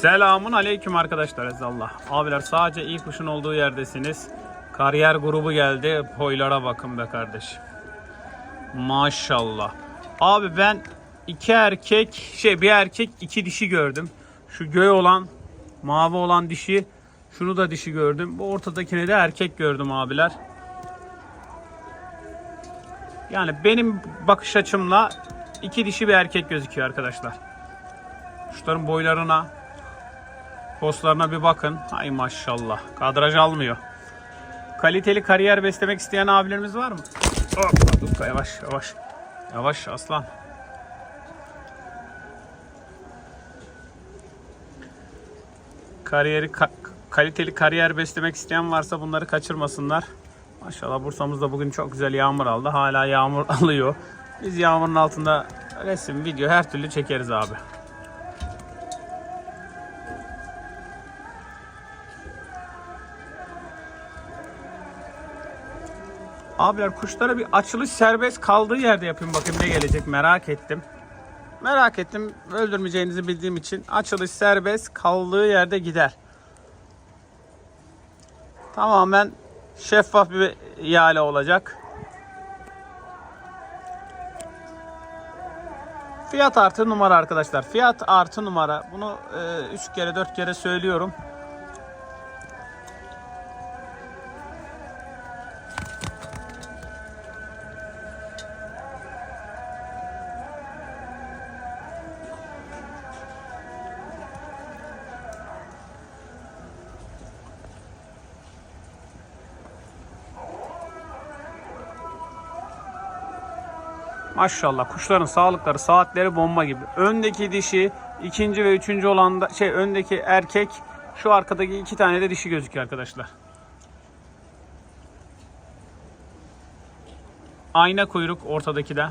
Selamun aleyküm arkadaşlar Ezallah. Abiler sadece iyi kuşun olduğu yerdesiniz. Kariyer grubu geldi. Boylara bakın be kardeşim. Maşallah. Abi ben iki erkek şey bir erkek iki dişi gördüm. Şu göğe olan mavi olan dişi şunu da dişi gördüm. Bu ortadakini de erkek gördüm abiler. Yani benim bakış açımla iki dişi bir erkek gözüküyor arkadaşlar. Kuşların boylarına, postlarına bir bakın. Hay maşallah. Kadraj almıyor. Kaliteli kariyer beslemek isteyen abilerimiz var mı? Hoppa, Dukka, yavaş yavaş. Yavaş aslan. Kariyeri ka- kaliteli kariyer beslemek isteyen varsa bunları kaçırmasınlar. Maşallah Bursa'mızda bugün çok güzel yağmur aldı. Hala yağmur alıyor. Biz yağmurun altında resim, video her türlü çekeriz abi. Abiler kuşlara bir açılış serbest kaldığı yerde yapayım bakayım ne gelecek merak ettim. Merak ettim öldürmeyeceğinizi bildiğim için açılış serbest kaldığı yerde gider. Tamamen şeffaf bir ihale olacak. Fiyat artı numara arkadaşlar. Fiyat artı numara. Bunu 3 kere 4 kere söylüyorum. Maşallah kuşların sağlıkları saatleri bomba gibi. Öndeki dişi ikinci ve üçüncü olan da şey öndeki erkek şu arkadaki iki tane de dişi gözüküyor arkadaşlar. Ayna kuyruk ortadaki de.